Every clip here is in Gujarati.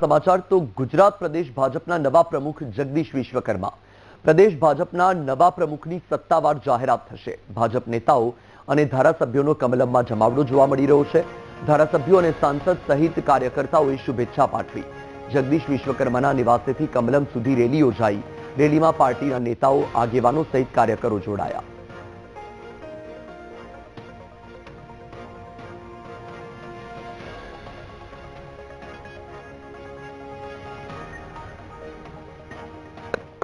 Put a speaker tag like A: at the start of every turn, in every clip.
A: સમાચાર તો ગુજરાત પ્રદેશ ભાજપના નવા પ્રમુખ જગદીશ વિશ્વકર્મા. પ્રદેશ ભાજપના નવા પ્રમુખની સત્તાવાર જાહેરાત થશે. ભાજપ નેતાઓ અને ધારાસભ્યોનો કમલમમાં જમાવડો જોવા મળી રહ્યો છે. ધારાસભ્યો અને સાંસદ સહિત કાર્યકર્તાઓએ શુભેચ્છા પાઠવી. જગદીશ વિશ્વકર્માના નિવાસેથી કમલમ સુધી રેલી યોજાઈ. રેલીમાં પાર્ટીના નેતાઓ, આગેવાનો સહિત કાર્યકરો જોડાયા.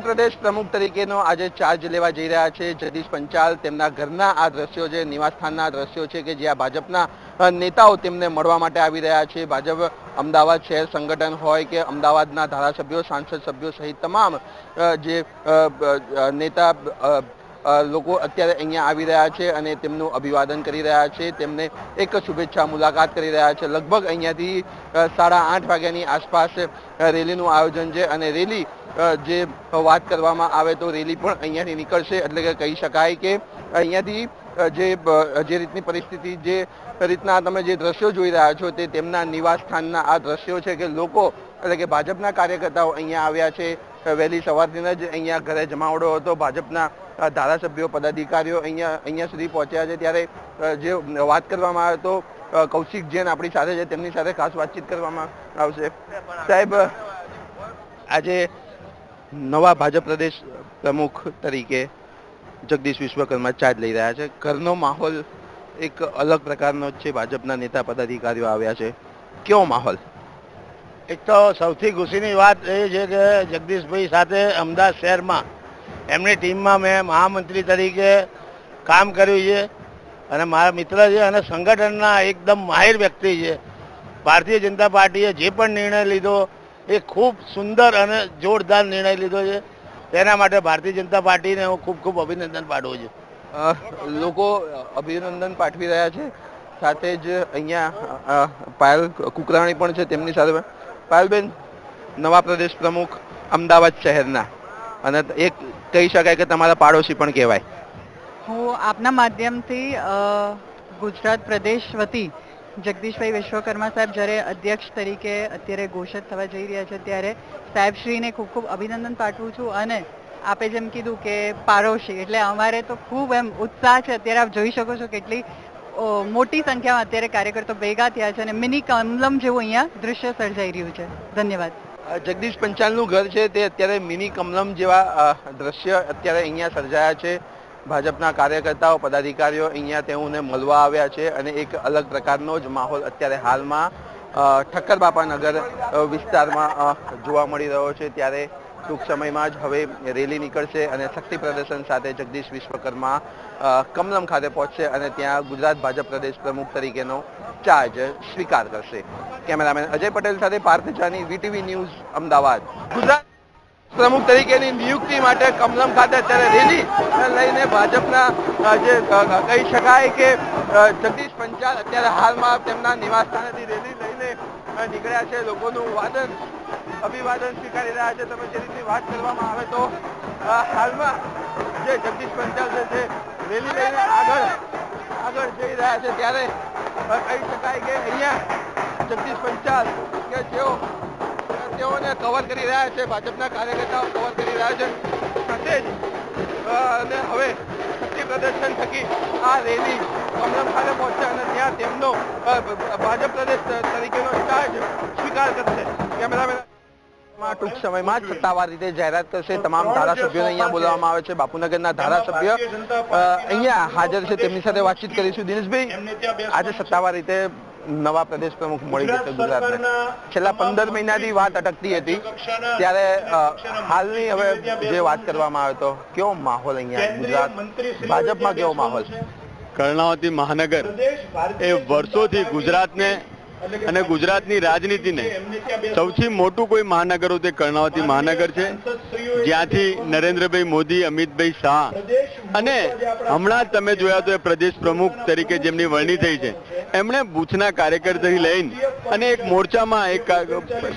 B: પ્રદેશ પ્રમુખ તરીકેનો આજે ચાર્જ લેવા જઈ રહ્યા છે. જગદીશ પંચાલ તેમના ઘરના આ દ્રશ્યો છે, નિવાસસ્થાનના દ્રશ્યો છે કે જ્યાં ભાજપના નેતાઓ તેમને મળવા માટે આવી રહ્યા છે. ભાજપ અમદાવાદ શહેર સંગઠન હોય કે અમદાવાદના ધારાસભ્યો, સાંસદ સભ્યો સહિત તમામ જે નેતા લોકો અત્યારે અહીંયા આવી રહ્યા છે અને તેમનું અભિવાદન કરી રહ્યા છે. તેમને એક શુભેચ્છા મુલાકાત કરી રહ્યા છે. લગભગ અહીંયાથી સાડા આઠ વાગ્યાની આસપાસ રેલીનું આયોજન છે અને રેલી જે વાત કરવામાં આવે તો રેલી પણ અહીંયાથી નીકળશે. એટલે કે કહી શકાય કે અહીંયાથી જે જે રીતની પરિસ્થિતિ, જે રીતના તમે જે દ્રશ્યો જોઈ રહ્યા છો તે તેમના નિવાસ સ્થાનના આ દ્રશ્યો છે કે લોકો, એટલે કે ભાજપના કાર્યકર્તાઓ અહીંયા આવ્યા છે. વહેલી સવારથી જ અહીંયા ઘરે જમાવડો હતો. ભાજપના ધારાસભ્યો, પદાધિકારીઓ અહીંયા અહીંયા સુધી પહોંચ્યા છે. ત્યારે જે વાત કરવામાં આવે તો કૌશિક જૈન આપણી સાથે છે. તેમની સાથે ખાસ વાતચીત કરવામાં આવશે. સાહેબ, આજે નવા ભાજપ પ્રદેશ પ્રમુખ તરીકે જગદીશ વિશ્વકર્મા ચાર્જ લઈ રહ્યા છે. ઘરનો માહોલ એક અલગ પ્રકારનો છે. ભાજપના નેતા પદાધિકારીઓ આવ્યા છે. કેવો માહોલ?
C: એક તો સૌથી ખુશીની વાત એ છે કે જગદીશભાઈ સાથે અમદાવાદ શહેરમાં એમની ટીમમાં મેં મહામંત્રી તરીકે કામ કર્યું છે અને મારા મિત્ર છે અને સંગઠનના એકદમ માહિર વ્યક્તિ છે. ભારતીય જનતા પાર્ટીએ જે પણ નિર્ણય લીધો એ ખૂબ સુંદર અને જોરદાર નિર્ણય લીધો છે. તેના માટે ભારતીય જનતા પાર્ટીને હું ખૂબ ખૂબ અભિનંદન પાઠવું છું.
B: લોકો અભિનંદન પાઠવી રહ્યા છે. સાથે જ અહીંયા પાયલ કુકરાણી પણ છે તેમની સાથે. પાયલબેન નવા પ્રદેશ પ્રમુખ, અમદાવાદ શહેરના. અને એક કહી શકાય કે તમારા પાડોશી પણ કહેવાય.
D: હું આપના માધ્યમથી ગુજરાત પ્રદેશ વતી જગદીશભાઈ વિશ્વકર્મા સાહેબ જ્યારે અધ્યક્ષ તરીકે અત્યારે ઘોષિત થવા જઈ રહ્યા છે, ત્યારે સાહેબશ્રીને ખૂબ ખૂબ અભિનંદન પાઠવું છું અને આપે જેમ કીધું કે પાડોશી, એટલે અમારે તો ખૂબ એમ ઉત્સાહ છે. અત્યારે આપ જોઈ શકો છો કેટલી મોટી સંખ્યામાં અત્યારે કાર્યકર્તો ભેગા થયા છે અને મિની કમલમ જેવું અહીંયા દૃશ્ય સર્જાઈ રહ્યું છે. ધન્યવાદ.
B: જગદીશ પંચાલનું ઘર છે તે અત્યારે મિની કમલમ જેવા દ્રશ્ય અત્યારે અહીંયા સર્જાયા છે. ભાજપના કાર્યકર્તાઓ, પદાધિકારીઓ અહીંયા તેઓને મળવા આવ્યા છે અને એક અલગ પ્રકારનો જ માહોલ અત્યારે હાલમાં ઠક્કર બાપાનગર વિસ્તારમાં જોવા મળી રહ્યો છે. ત્યારે ટૂંક સમયમાં જ હવે રેલી નીકળશે અને શક્તિ પ્રદર્શન સાથે જગદીશ વિશ્વકર્મા કમલમ ખાતે પહોંચશે અને ત્યાં ગુજરાત ભાજપ પ્રદેશ પ્રમુખ તરીકેનો ચાર્જ સ્વીકાર કરશે. કેમેરામેન અજય પટેલ સાથે પાર્થ જાની, વીટીવી ન્યૂઝ, અમદાવાદ. ગુજરાત પ્રમુખ તરીકેની નિયુક્તિ માટે કમલમ ખાતે અત્યારે રેલી લઈને ભાજપના જે કહી શકાય કે જગદીશ પંચાલ અત્યારે હાલમાં તેમના નિવાસ સ્થાનેથી રેલી લઈને નીકળ્યા છે. લોકોનું વાદન અભિવાદન સ્વીકારી રહ્યા છે. તમે જે રીતની વાત કરવામાં આવે તો હાલમાં જે જગદીશ પંચાલ છે રેલી લઈને આગળ આગળ જઈ રહ્યા છે, ત્યારે કહી શકાય કે અહીંયા જગદીશ પંચાલ કે જેઓ, તેઓને કવર કરી રહ્યા છે, ભાજપના કાર્યકર્તાઓ કવર કરી રહ્યા છે. સાથે જ અને હવે શક્તિ પ્રદર્શન થકી આ રેલી કમલમ ખાતે પહોંચશે અને ત્યાં તેમનો ભાજપ પ્રદેશ તરીકેનો ચાર્જ સ્વીકાર કરશે. કેમેરામેન માં ટૂંક સમયમાં જ સત્તાવાર રીતે જાહેરાત કરશે. તમામ ધારાસભ્યોને અહીંયા બોલાવવામાં આવે છે. બાપુનગરના ધારાસભ્ય અહીંયા હાજર છે. તેમની સાથે વાતચીત કરીશું. દિનેશભાઈ આજે સત્તાવાર રીતે નવા પ્રદેશ પ્રમુખ મળી જશે ગુજરાતને. છેલ્લા પંદર મહિનાથી વાત અટકતી હતી. ત્યારે હાલની હવે જે વાત કરવામાં આવે તો કેવો માહોલ અહીંયા ગુજરાત ભાજપમાં કેવો માહોલ
E: કર્ણાવતી મહાનગર એ વર્ષોથી ગુજરાતને અને ગુજરાતની રાજનીતિને સૌથી મોટું કોઈ મહાનગર હોય તે કર્ણાવતી મહાનગર છે જ્યાંથી નરેન્દ્રભાઈ મોદી અમિતભાઈ શાહ અને હમણાં તમે જોયા તો એ પ્રદેશ પ્રમુખ તરીકે જેમની વરણી થઈ છે. એમણે બૂથના કાર્યકરથી લઈને અને એક મોરચામાં એક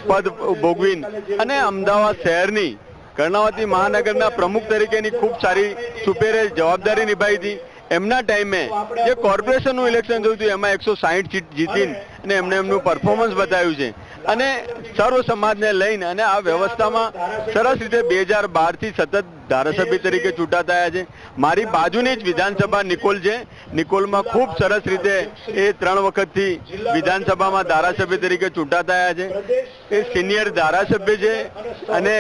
E: પદ ભોગવીને અને અમદાવાદ શહેરની કર્ણાવતી મહાનગરના પ્રમુખ તરીકેની ખૂબ સારી સુપેરે જવાબદારી નિભાવી હતી. એમના ટાઈમે જે કોર્પોરેશનનું ઇલેક્શન થયું હતું એમાં એકસો સાહીઠ સીટ જીતીને અને એમને એમનું પરફોર્મન્સ બતાવ્યું છે. અને સર્વ સમાજને લઈને અને આ વ્યવસ્થામાં સરસ રીતે બે હજાર બારથી સતત ધારાસભ્ય તરીકે ચૂંટા થયા છે. મારી બાજુની જ વિધાનસભા નિકોલ છે. નિકોલમાં ખૂબ સરસ રીતે એ ત્રણ વખતથી વિધાનસભામાં ધારાસભ્ય તરીકે ચૂંટા થયા છે. એ સિનિયર ધારાસભ્ય છે અને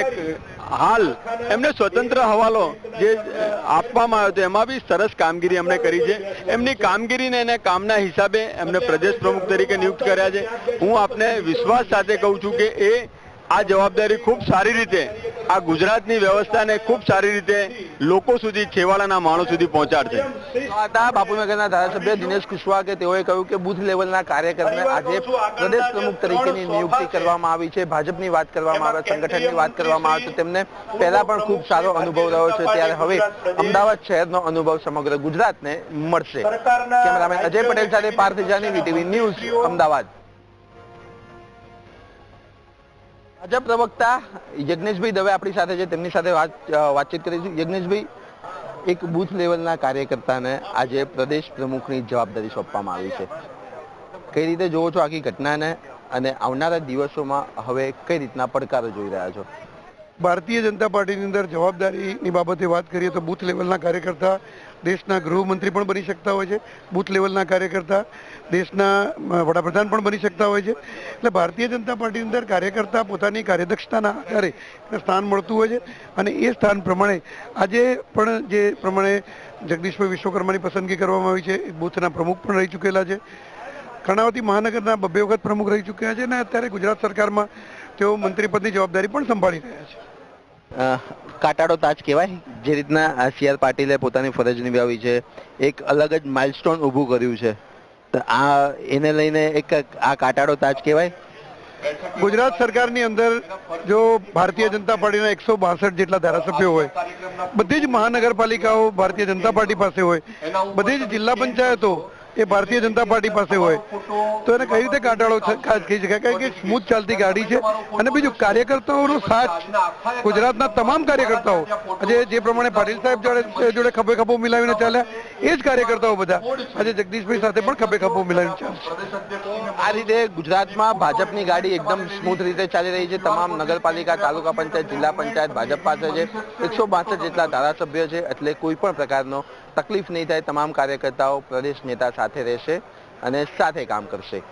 E: હાલ એમને સ્વતંત્ર હવાલો જે આપવામાં આવ્યો હતો, એમાં બી સરસ કામગીરી એમણે કરી છે. એમની કામગીરીને એને કામના હિસાબે એમને પ્રદેશ પ્રમુખ તરીકે નિયુક્ત કર્યા છે. હું આપને વિશ્વાસ સાથે કહું છું કે એ આ જવાબદારી ખૂબ સારી રીતે આ ગુજરાતની વ્યવસ્થાને ખૂબ સારી રીતે લોકો સુધી છેવાડાના માણસ સુધી પહોંચાડશે.
B: હતા બાપુનગરના ધારાસભ્ય દિનેશ કુશવાહ કે તેઓએ કહ્યું કે બુથ લેવલના કાર્યકરને આજે પ્રદેશ પ્રમુખ તરીકેની નિયુક્તિ કરવામાં આવી છે ભાજપની વાત કરવામાં આવે સંગઠનની વાત કરવામાં આવે તો તેમને પહેલા પણ ખૂબ સારો અનુભવ રહ્યો છે ત્યારે હવે અમદાવાદ શહેરનો અનુભવ સમગ્ર ગુજરાતને મળશે. કેમેરામેન અજય પટેલ સાથે પાર્થ જાની વીટીવી ન્યૂઝ અમદાવાદ. ભાજપ પ્રવક્તા યજ્ઞેશભાઈ દવે આપણી સાથે છે. તેમની સાથે વાત વાતચીત કરીશું યજ્ઞેશભાઈ, એક બુથ લેવલના કાર્યકર્તાને આજે પ્રદેશ પ્રમુખની જવાબદારી સોંપવામાં આવી છે. કઈ રીતે જોવો છો આખી ઘટનાને અને આવનારા દિવસોમાં હવે કઈ રીતના પડકારો જોઈ રહ્યા છો?
F: ભારતીય જનતા પાર્ટીની અંદર જવાબદારીની બાબતે વાત કરીએ તો બૂથ લેવલના કાર્યકર્તા દેશના ગૃહમંત્રી પણ બની શકતા હોય છે, બૂથ લેવલના કાર્યકર્તા દેશના વડાપ્રધાન પણ બની શકતા હોય છે. એટલે ભારતીય જનતા પાર્ટીની અંદર કાર્યકર્તા પોતાની કાર્યદક્ષતાના આધારે સ્થાન મળતું હોય છે અને એ સ્થાન પ્રમાણે આજે પણ જે પ્રમાણે જગદીશભાઈ વિશ્વકર્માની પસંદગી કરવામાં આવી છે બૂથના પ્રમુખ પણ રહી ચૂકેલા છે. કર્ણાવતી મહાનગરના બબ્બે વખત પ્રમુખ રહી ચૂક્યા છે અને અત્યારે ગુજરાત સરકારમાં તેઓ મંત્રીપદની જવાબદારી પણ સંભાળી રહ્યા છે.
B: કાટાડો તાજ કહેવાય? જે રીતના સી આર પાટીલે પોતાની ફરજ નિભાવી છે એક અલગ જ માઇલસ્ટોન ઊભું કર્યું છે. તો આ એને લઈને એક આ કાટાડો તાજ કહેવાય?
F: ગુજરાત સરકારની અંદર જો ભારતીય જનતા પાર્ટીના એકસો બાસઠ જેટલા ધારાસભ્યો હોય બધી જ મહાનગરપાલિકાઓ ભારતીય જનતા પાર્ટી પાસે હોય બધી જ જિલ્લા પંચાયતો એ ભારતીય જનતા પાર્ટી પાસે હોય. તો એને કઈ રીતે કાટાળો કહી શકાય. કારણ કે સ્મૂથ ચાલતી ગાડી છે અને બીજું કાર્યકર્તાઓનો સાથ ગુજરાતના તમામ કાર્યકર્તાઓ જે પ્રમાણે પાટીલ સાહેબ જોડે જોડે ખભે ખભો મિલાવીને ચાલ્યા એ જ કાર્યકર્તાઓ બધા. આજે જગદીશભાઈ સાથે પણ ખભે ખભો મિલાવીને ચાલશે
B: આ રીતે ગુજરાતમાં ભાજપની ગાડી એકદમ સ્મૂથ રીતે ચાલી રહી છે. તમામ નગરપાલિકા તાલુકા પંચાયત જિલ્લા પંચાયત ભાજપ પાસે છે. એકસો બાસઠ જેટલા ધારાસભ્યો છે એટલે કોઈ પણ પ્રકારનો તકલીફ નહીં થાય. તમામ કાર્યકર્તાઓ પ્રદેશ નેતા સાથે રહેશે અને સાથે કામ કરશે.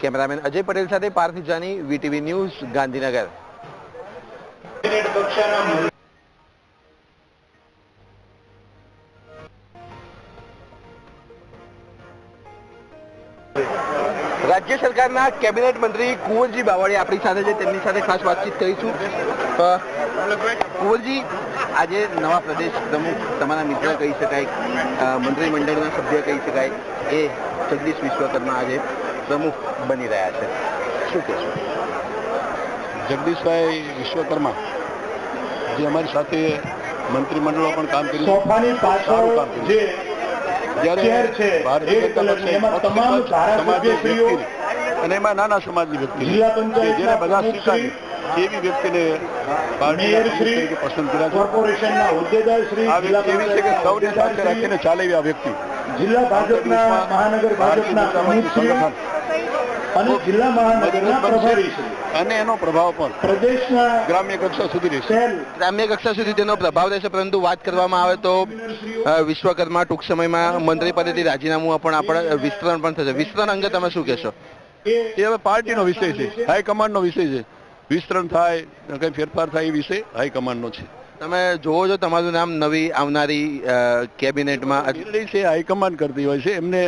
B: કેમેરામેન અજય પટેલ સાથે પાર્થિવ જાની વીટીવી ન્યૂઝ ગાંધીનગર. રાજ્ય સરકારના કેબિનેટ મંત્રી કુંવરજી બાવળિયા આપણી સાથે છે. તેમની સાથે ખાસ વાતચીત કરીશું. કુંવરજી આજે નવા પ્રદેશ પ્રમુખ તમારા મિત્ર કહી શકાય મંત્રીમંડળના સભ્ય કહી શકાય એ જગદીશ વિશ્વકર્મા આજે પ્રમુખ બની રહ્યા છે. શું કહેશો?
G: જગદીશભાઈ વિશ્વકર્મા જે અમારી સાથે મંત્રીમંડળો પણ કામ કર્યું સારું કામ કર્યું પક્ષપાત સમાજની વ્યક્તિને અને એમાં નાના સમાજની વ્યક્તિને કે જેને બધા સ્વીકારી એવી વ્યક્તિને પાર્ટીના પસંદ કર્યા છે. આ વ્યક્તિ એવી કે સૌને સાથે રાખીને ચાલે એવી આ વ્યક્તિ.
H: જિલ્લા ભાજપના મહાનગર ભાજપના પ્રમુખ અને જિલ્લા મહાનગરના
G: અને એનો પ્રભાવ પણ
H: પ્રદેશના
G: ગ્રામ્ય કક્ષા સુધી રહેશે.
B: ગ્રામ્ય કક્ષા સુધી તેનો પ્રભાવ રહેશે પરંતુ વાત કરવામાં આવે તો વિશ્વકર્મા ટૂંક સમયમાં મંત્રી પદેથી રાજીનામું પણ આપણે વિસ્તરણ પણ થશે. વિસ્તરણ અંગે તમે શું કહેશો?
G: એ હવે પાર્ટીનો વિષય છે. હાઈકમાન્ડનો વિષય છે. વિસ્તરણ થાય કંઈ ફેરફાર થાય એ વિષય હાઈકમાન્ડનો છે.
B: તમે જોવો છો તમારું નામ નવી આવનારી કેબિનેટમાં
G: નિર્ણય છે હાઈકમાન્ડ કરતી હોય છે. એમને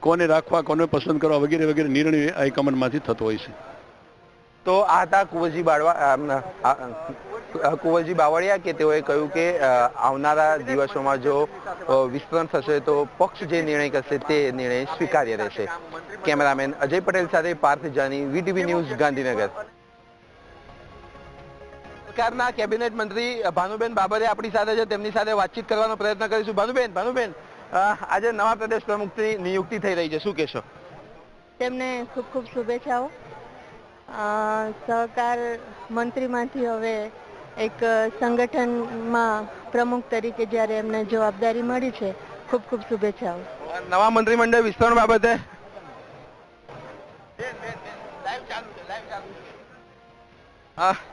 G: કોને રાખવા કોને પસંદ કરવા વગેરે વગેરે નિર્ણય હાઈકમાન્ડમાંથી થતો હોય છે.
B: તો આ હતા કુંવરજી બાળવા કુંવરજી બાવળિયા કે તેઓએ કહ્યું કે આવનારા દિવસોમાં જો વિસ્તરણ થશે તો પક્ષ જે નિર્ણય કરશે તે નિર્ણય સ્વીકાર્ય રહેશે. કેમેરામેન અજય પટેલ સાથે પાર્થ જાની વીટીવી ન્યૂઝ ગાંધીનગર. સરકારના કેબિનેટ મંત્રી ભાનુબેન બાબરે આપણી સાથે છે. તેમની સાથે વાતચીત કરવાનો પ્રયત્ન કરીશું. ભાનુબેન ભાનુબેન આજે નવા પ્રદેશ પ્રમુખની નિયુક્તિ થઈ રહી છે. શું કહેશો?
I: તેમને ખૂબ ખૂબ શુભેચ્છાઓ. સહકાર મંત્રીમાંથી હવે એક સંગઠનમાં પ્રમુખ તરીકે જ્યારે એમને જવાબદારી મળી છે, ખૂબ ખૂબ શુભેચ્છાઓ.
B: નવા મંત્રીમંડળ વિસ્તરણ બાબતે?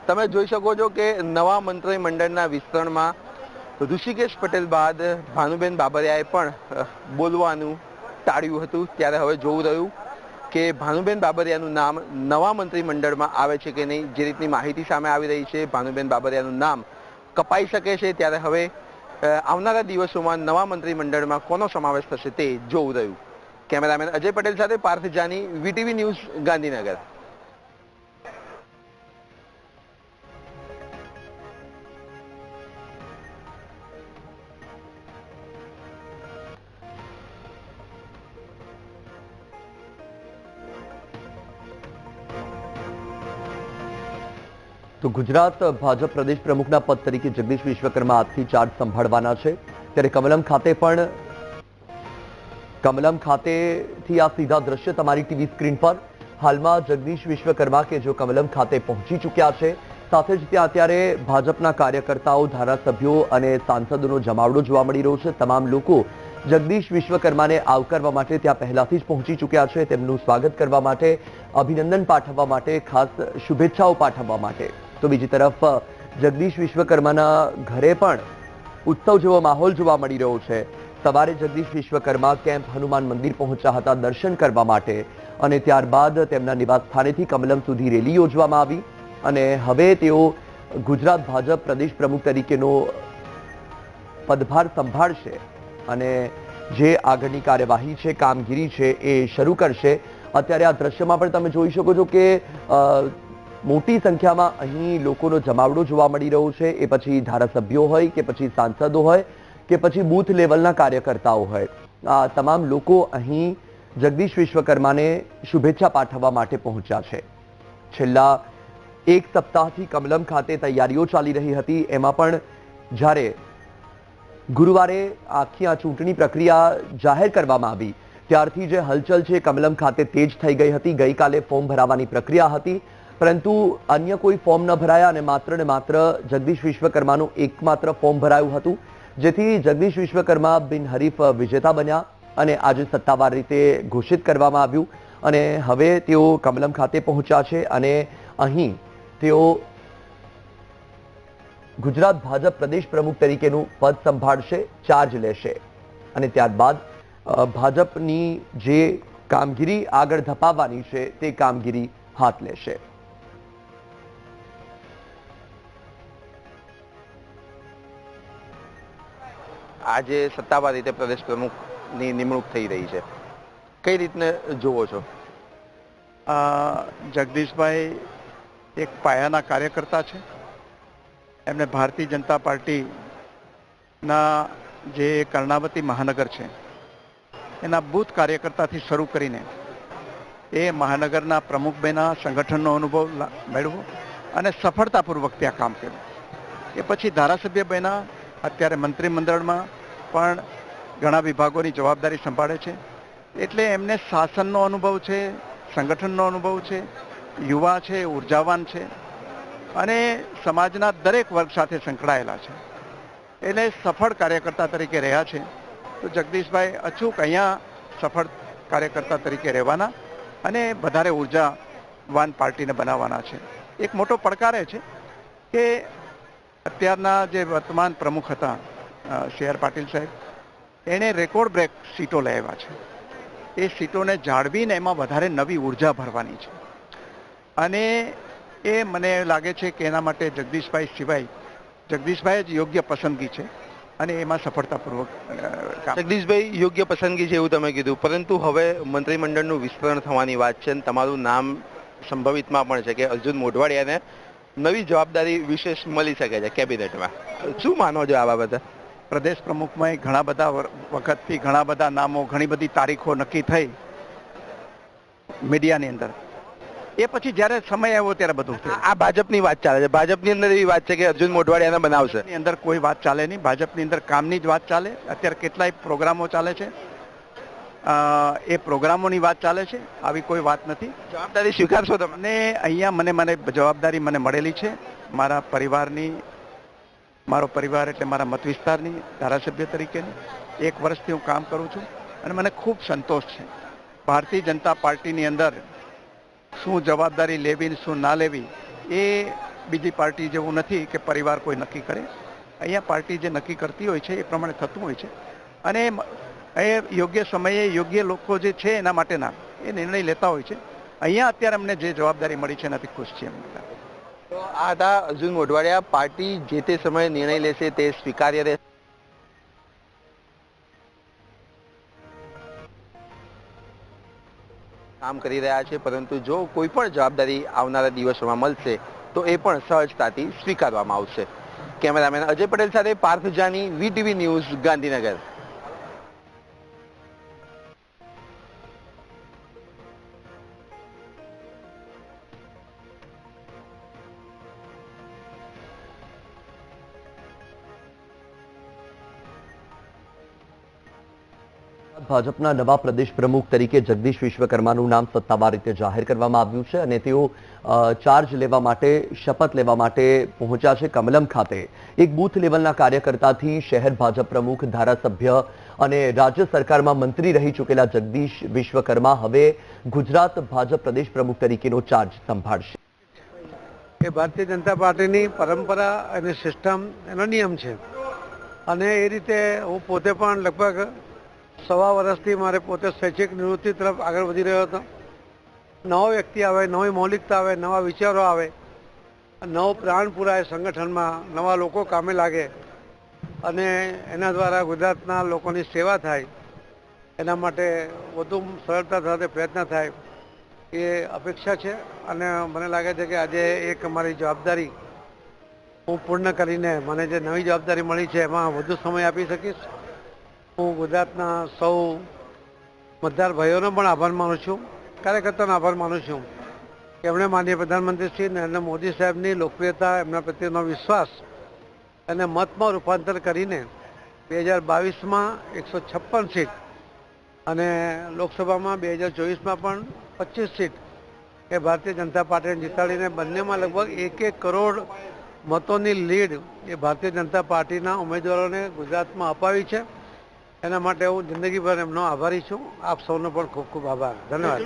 B: તમે જોઈ શકો છો કે નવા મંત્રીમંડળના વિસ્તરણમાં ઋષિકેશ પટેલ બાદ ભાનુબેન બાબરિયાએ પણ બોલવાનું ટાળ્યું હતું. ત્યારે હવે જોવું રહ્યું. કે ભાનુબેન બાબરિયાનું નામ નવા મંત્રીમંડળમાં આવે છે કે નહીં, જે રીતની માહિતી સામે આવી રહી છે, ભાનુબેન બાબરિયાનું નામ કપાઈ શકે છે ત્યારે હવે આવનારા દિવસોમાં નવા મંત્રીમંડળમાં કોનો સમાવેશ થશે તે જોવું રહ્યું. કેમેરામેન અજય પટેલ સાથે પાર્થ જાની, વીટીવી ન્યૂઝ ગાંધીનગર.
A: તો ગુજરાત ભાજપ પ્રદેશ પ્રમુખના પદ તરીકે જગદીશ વિશ્વકર્મા આજથી ચાર્જ સંભાળવાના છે. ત્યારે કમલમ ખાતે પણ કમલમ ખાતેથી આ સીધા દ્રશ્ય તમારી ટીવી સ્ક્રીન પર. હાલમાં જગદીશ વિશ્વકર્મા કે જો કમલમ ખાતે પહોંચી ચૂક્યા છે. સાથે જ ત્યાં અત્યારે ભાજપના કાર્યકર્તાઓ, ધારાસભ્યો અને સાંસદોનો જમાવડો જોવા મળી રહ્યો છે. તમામ લોકો જગદીશ વિશ્વકર્માને આવકારવા માટે ત્યાં પહેલાથી જ પહોંચી ચૂક્યા છે. તેમનું સ્વાગત કરવા માટે, અભિનંદન પાઠવવા માટે, ખાસ શુભેચ્છાઓ પાઠવવા માટે. તો બીજી તરફ જગદીશ વિશ્વકર્માના ઘરે પણ ઉત્સવ જેવો માહોલ જોવા મળી રહ્યો છે. સવારે જગદીશ વિશ્વકર્મા કેમ્પ હનુમાન મંદિર પહોંચ્યા હતા દર્શન કરવા માટે અને ત્યારબાદ તેમના નિવાસ સ્થાનેથી કમલમ સુધી રેલી યોજવામાં આવી અને હવે તેઓ ગુજરાત ભાજપ પ્રદેશ પ્રમુખ તરીકેનો પદભાર સંભાળશે અને જે આગળની કાર્યવાહી છે, કામગીરી છે એ શરૂ કરશે. અત્યારે આ દ્રશ્યમાં પણ તમે જોઈ શકો છો કે મોટી સંખ્યામાં અહીં લોકોનો જમાવડો જોવા મળી રહ્યો છે. એ પછી ધારાસભ્યો હોય કે પછી સાંસદો હોય કે પછી બૂથ લેવલના કાર્યકર્તાઓ હોય. આ તમામ લોકો અહીં જગદીશ વિશ્વકર્માને શુભેચ્છા પાઠવવા માટે પહોંચ્યા છે. છેલ્લા એક સપ્તાહથી કમલમ ખાતે તૈયારીઓ ચાલી રહી હતી. એમાં પણ જ્યારે ગુરુવારે આખી આ ચૂંટણી પ્રક્રિયા જાહેર કરવામાં આવી, ત્યારથી જે હલચલ છે કમલમ ખાતે તેજ થઈ ગઈ હતી. ગઈકાલે ફોર્મ ભરાવાની પ્રક્રિયા હતી. પરંતુ અન્ય કોઈ ફોર્મ ન ભરાયા અને માત્ર ને માત્ર જગદીશ વિશ્વકર્માનું એકમાત્ર ફોર્મ ભરાયું હતું, જેથી જગદીશ વિશ્વકર્મા બિનહરીફ વિજેતા બન્યા અને આજે સત્તાવાર રીતે ઘોષિત કરવામાં આવ્યું. અને હવે તેઓ કમલમ ખાતે પહોંચ્યા છે અને અહીં તેઓ ગુજરાત ભાજપ પ્રદેશ પ્રમુખ તરીકેનું પદ સંભાળશે, ચાર્જ લેશે. અને ત્યારબાદ ભાજપની જે કામગીરી આગળ ધપાવવાની છે, તે કામગીરી હાથ લેશે.
B: આજે સત્તાવાર રીતે પ્રદેશ પ્રમુખની નિમણૂક થઈ રહી છે. કઈ રીતને જુઓ છો?
J: જગદીશભાઈ એક પાયાના કાર્યકર્તા છે. એમને ભારતીય જનતા પાર્ટીના જે કર્ણાવતી મહાનગર છે, એના બૂથ કાર્યકર્તાથી શરૂ કરીને એ મહાનગરના પ્રમુખ બન્યા, સંગઠનનો અનુભવ મેળવો અને સફળતાપૂર્વક ત્યાં કામ કર્યું. એ પછી ધારાસભ્ય બન્યા અત્યારે મંત્રીમંડળમાં પણ ઘણા વિભાગોની જવાબદારી સંભાળે છે. એટલે એમને શાસનનો અનુભવ છે, સંગઠનનો અનુભવ છે, યુવા છે, ઉર્જાવાન છે અને સમાજના દરેક વર્ગ સાથે સંકળાયેલા છે. એટલે સફળ કાર્યકર્તા તરીકે રહ્યા છે. તો જગદીશભાઈ અચૂક અહીંયા સફળ કાર્યકર્તા તરીકે રહેવાના અને વધારે ઉર્જાવાન પાર્ટીને બનાવવાના છે. એક મોટો પડકાર એ છે કે અત્યારના જે વર્તમાન પ્રમુખ હતા સીઆર પાટીલ સાહેબ, એણે રેકોર્ડ બ્રેક સીટો લેવા છે. એ સીટોને જાળવીને એમાં વધારે નવી ઊર્જા ભરવાની છે. અને એ મને લાગે છે કે એના માટે જગદીશભાઈ સિવાય, જગદીશભાઈ જ યોગ્ય પસંદગી છે અને એમાં સફળતાપૂર્વક
B: જગદીશભાઈ, યોગ્ય પસંદગી છે એવું તમે કીધું. પરંતુ હવે મંત્રીમંડળનું વિસ્તરણ થવાની વાત છે અને તમારું નામ સંભવિતમાં પણ છે કે અર્જુન મોઢવાડિયાને નવી જવાબદારી વિશેષ મળી શકે છે કેબિનેટમાં. શું માનો છો આ બાબતે?
J: પ્રદેશ પ્રમુખમાં ઘણા બધા વખતથી ઘણા બધા નામો ઘણી બધી તારીખો નક્કી થઈ મીડિયાની અંદર. એ પછી જ્યારે સમય આવ્યો ત્યારે બધું
B: આ ભાજપની વાત ચાલે છે. ભાજપની અંદર એવી વાત છે કે અર્જુન મોઢવાડિયાને બનાવશે.
J: એની અંદર કોઈ વાત ચાલે નહીં. ભાજપની અંદર કામની જ વાત ચાલે. અત્યારે કેટલાય પ્રોગ્રામો ચાલે છે. એ પ્રોગ્રામોની વાત ચાલે છે આવી કોઈ વાત નથી.
B: જવાબદારી સ્વીકારશો તમે?
J: અને અહીંયા મને મને જવાબદારી મને મળેલી છે. મારા પરિવારની મારો પરિવાર એટલે મારા મત વિસ્તારની ધારાસભ્ય તરીકેની. એક વર્ષથી હું કામ કરું છું અને મને ખૂબ સંતોષ છે. ભારતીય જનતા પાર્ટીની અંદર શું જવાબદારી લેવી ને શું ના લેવી એ બીજી પાર્ટી જેવું નથી કે પરિવાર કોઈ નક્કી કરે. અહીંયા પાર્ટી જે નક્કી કરતી હોય છે એ પ્રમાણે થતું હોય છે. અને એ યોગ્ય સમયે યોગ્ય લોકો જે છે એના માટેના એ નિર્ણય લેતા હોય છે. અહીંયા અત્યારે અમને જે જવાબદારી મળી છે એનાથી ખુશ છીએ
B: તો આ હતા અર્જુન મોઢવાડિયા. પાર્ટી જે તે સમયે નિર્ણય લેશે તે સ્વીકાર્ય રહેશે. કામ કરી રહ્યા છે, પરંતુ જો કોઈ પણ જવાબદારી આવનારા દિવસોમાં મળશે, તો એ પણ સહજતાથી સ્વીકારવામાં આવશે. કેમેરામેન અજય પટેલ સાથે પાર્થ જાની, વીટીવી ન્યૂઝ ગાંધીનગર.
A: ભાજપના નવા પ્રદેશ પ્રમુખ તરીકે જગદીશ વિશ્વકર્માનું નામ સત્તાવાર રીતે જાહેર કરવામાં આવ્યું છે અને તેઓ ચાર્જ લેવા માટે, શપથ લેવા માટે પહોંચ્યા છે કમલમ ખાતે. એક બૂથ લેવલના કાર્યકર્તાથી શહેર ભાજપ પ્રમુખ, ધારાસભ્ય અને રાજ્ય સરકારમાં મંત્રી રહી ચૂકેલા જગદીશ વિશ્વકર્મા હવે ગુજરાત ભાજપ પ્રદેશ પ્રમુખ તરીકેનો ચાર્જ સંભાળશે.
K: એ ભારતીય જનતા પાર્ટીની પરંપરા અને સિસ્ટમ એનો નિયમ છે. અને એ રીતે હું પોતે પણ લગભગ સવા વર્ષથી મારે પોતે શૈક્ષિક નિવૃત્તિ તરફ આગળ વધી રહ્યો હતો. નવો વ્યક્તિ આવે, નવી મૌલિકતા આવે, નવા વિચારો આવે, નવો પ્રાણ પુરાય સંગઠનમાં નવા લોકો કામે લાગે અને એના દ્વારા ગુજરાતના લોકોની સેવા થાય, એના માટે વધુ સરળતા સાથે પ્રયત્ન થાય, એ અપેક્ષા છે અને મને લાગે છે કે આજે એક અમારી જવાબદારી હું પૂર્ણ કરીને મને જે નવી જવાબદારી મળી છે એમાં વધુ સમય આપી શકીશ. હું ગુજરાતના સૌ મતદાર ભાઈઓનો પણ આભાર માનું છું, કાર્યકર્તાનો આભાર માનું છું. એમણે માનીય પ્રધાનમંત્રી શ્રી નરેન્દ્ર મોદી સાહેબની લોકપ્રિયતા, એમના પ્રત્યેનો વિશ્વાસ અને મતમાં રૂપાંતર કરીને બે હજાર બાવીસમાં એકસો છપ્પન સીટ અને લોકસભામાં બે હજાર ચોવીસમાં પણ પચીસ સીટ એ ભારતીય જનતા પાર્ટીને જીતાડીને બંનેમાં લગભગ એક એક કરોડ મતોની લીડ એ ભારતીય જનતા પાર્ટીના ઉમેદવારોને ગુજરાતમાં અપાવી છે. એના માટે હું જિંદગીભર એમનો આભારી છું આપ સૌનો પણ ખૂબ ખૂબ આભાર ધન્યવાદ